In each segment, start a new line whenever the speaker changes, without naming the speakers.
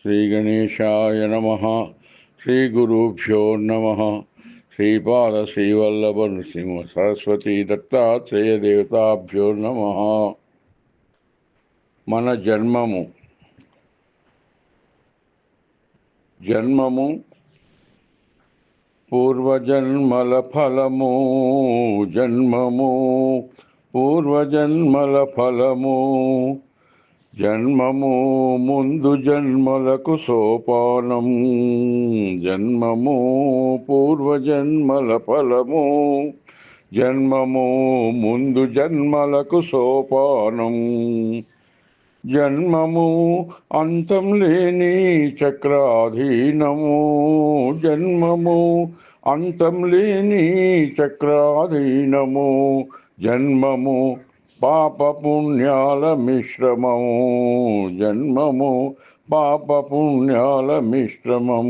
శ్రీగణేశాయ నమ శ్రీగురుభ్యో నమ శ్రీపాద శ్రీవల్లభ నృసింహ సరస్వతి దత్తాత్రేయ దేవతాభ్యో నమ మన జన్మము జన్మము పూర్వజన్మల ఫలము జన్మము పూర్వజన్మల ఫలము జన్మము ముందు జన్మలకు సోపానం జన్మము పూర్వజన్మల ఫలము జన్మము ముందు జన్మలకు సోపానం. జన్మము అంతం లేని చక్రాధీనము జన్మము అంతం లేని చక్రాధీనము జన్మము పాపపుణ్యాల మిశ్రమము జన్మము పాపపుణ్యాల మిశ్రమం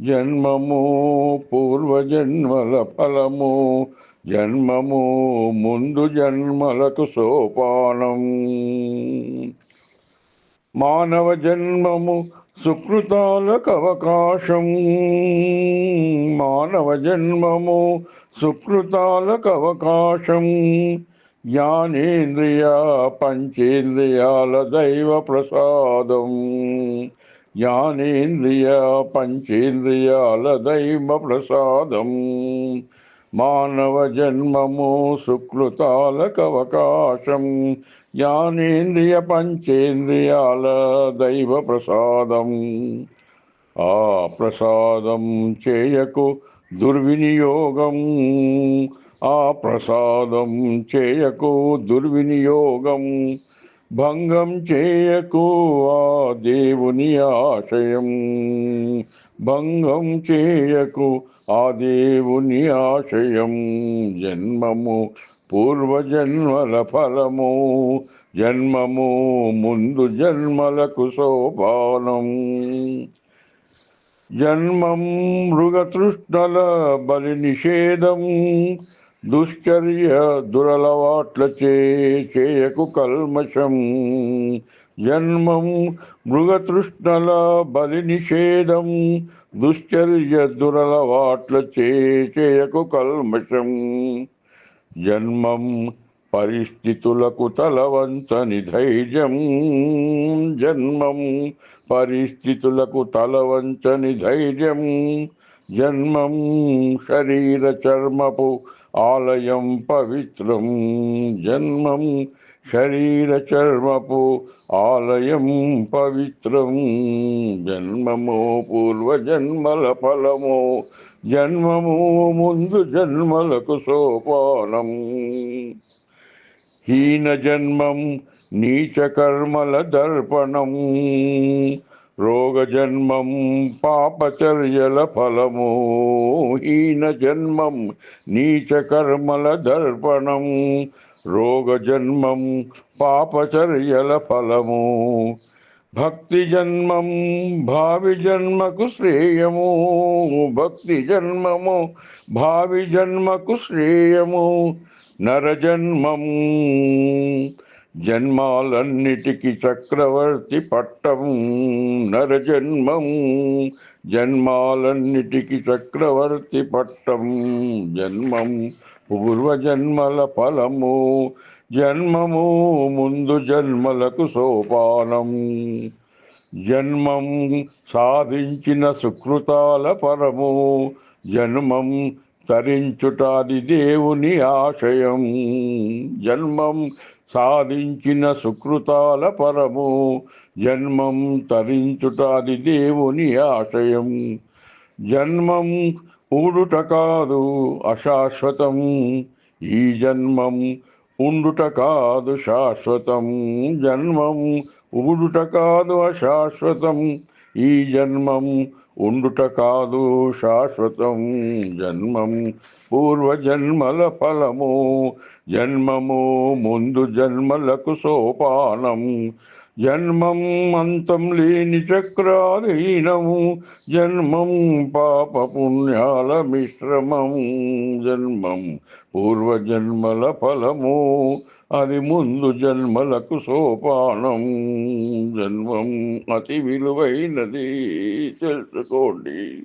జన్మము పూర్వజన్మల ఫలము. జన్మము ముందు జన్మలకు సోపానం. మానవ జన్మము సుకృతాలకు అవకాశం. మానవ జన్మము సుకృతాలకు అవకాశం. జ్ఞానేంద్రియ పంచేంద్రియాల దైవ ప్రసాదం. జ్ఞానేంద్రియ పంచేంద్రియాల దైవ ప్రసాదం. మానవ జన్మము సుకృతాలకు జ్ఞానేంద్రియ పంచేంద్రియాల దైవ ప్రసాదం. ఆ ప్రసాదం చేయకు దుర్వినియోగం. ఆ ప్రసాదం చేయకు దుర్వినియోగం భంగం చేయకు ఆ దేవుని ఆశయం. భంగం చేయకు ఆ దేవుని ఆశయం. జన్మము పూర్వజన్మల ఫలము జన్మము ముందు జన్మలకు సోపానం. జన్మం మృగతృష్ణల బలి నిషేధం దుశ్చర్య దురలవాట్ల చేయకు కల్మషం. జన్మం మృగతృష్ణల బలి నిషేధం. దుశ్చర్య దురలవాట్ల చేయకు కల్మషం. జన్మం పరిస్థితులకు తలవంచని ధైర్యం. జన్మం పరిస్థితులకు తలవంచని ధైర్యం. జన్మం శరీర చర్మపు ఆలయం పవిత్రం. జన్మం శరీర చర్మపు ఆలయం పవిత్రం. జన్మము పూర్వజన్మల ఫలము జన్మము ముందు జన్మలకు సోపానం. హీన జన్మం నీచకర్మల దర్పణం. రోగ జన్మం పాపచర్యల ఫలము హీన జన్మం నీచ కర్మల దర్పణం రోగ జన్మం పాపచర్యల ఫలము. భక్తి జన్మం భావి జన్మకు శ్రేయము. భక్తి జన్మము భావి జన్మకు శ్రేయము. నరజన్మం జన్మాలన్నిటికి చక్రవర్తి పట్టం నరజన్మం జన్మాలన్నిటికి చక్రవర్తి పట్టం జన్మం పూర్వజన్మల ఫలము. జన్మము ముందు జన్మలకు సోపానం జన్మం సాధించిన సుకృతాల పరము. జన్మం తరించుటాది దేవుని ఆశయం. జన్మం సాధించిన సుకృతాల పరము. జన్మం తరించుటాది దేవుని ఆశయం. జన్మం ఊడుట కాదు అశాశ్వతం. ఈ జన్మం ఉండుట కాదు శాశ్వతం. జన్మం ఊడుట కాదు అశాశ్వతం. ఈ జన్మం ఉండుట కాదు శాశ్వతం. జన్మం పూర్వజన్మల ఫలము జన్మము ముందు జన్మలకు సోపానం. జన్మం అంతం లేని చక్రాధీనము జన్మం పాప పుణ్యాల మిశ్రమం జన్మం పూర్వజన్మల ఫలము అది ముందు జన్మలకు సోపానం. జన్మం అతి విలువైనది తెలుసుకోండి.